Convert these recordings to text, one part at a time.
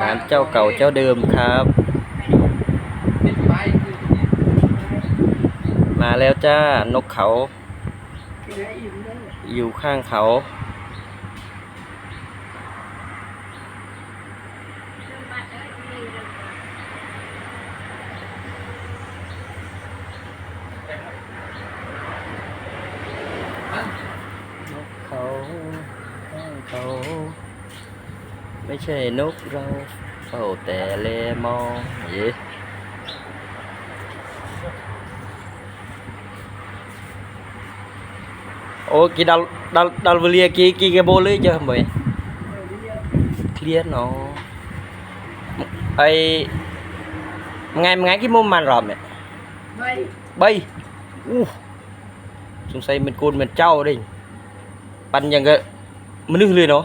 ร้านเจ้าเก่าเจ้าเดิมครับ มาแล้วจ้านกเขา อยู่ข้างเขา นกเขาข้างเขา ไม่ใช่นกเราเฝ้าแต่เลมองเย้โอ้กี่ดัลดัลดัลเวเลียกี่กี่กระโบเลยเจอไหมเคลียร์เนาะไอไงไงกี่มุมมันรอบเนี่ย Bay. ใบอู้สงสัยเป็นกูนเป็นเจ้าดิปันยังก็มันนึกเลยเนาะ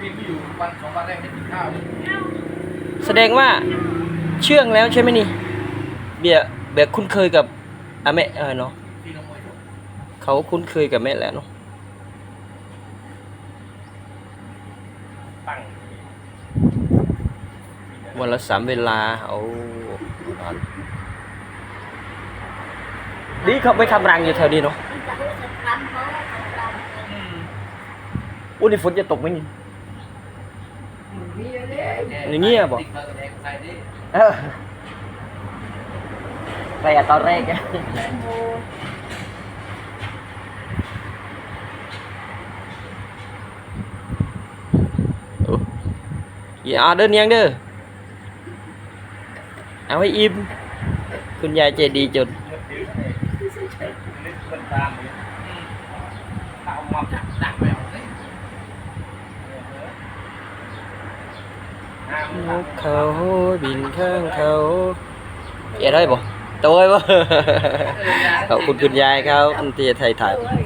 พี่ไม่อยู่วันสองวันแรกได้กินข้าวเลยเอ้าแสดงว่าเชื่องแล้วใช่ไหมนี่ เบียร์เบียร์คุ้นเคยกับอะแม่เออเนาะพี่น้องมวยถูกเขาคุ้นเคยกับแม่แล้วเนาะตั้งวันละสามเวลาเอาดีเขาไปทำรังอยู่แถวนี้เนาะอุ้ยนี่ฝนจะตกไหมนี่ อย่างเงี้ยบอกติ๊กเราแสดงใส่ดิเออไปอะตอนแรกอะโอ้ยอ่าเดินยังเด้อเอาให้อิ่มคุณยายใจดีจนนึกคนตามเลยเอามาดักดักไปเอาเลย นกเขาบินข้างเขาเอ๋ได้บ่ตัวไว้บ่ขอบคุณคุณยายครับที่ไทยถ่าย Ôi,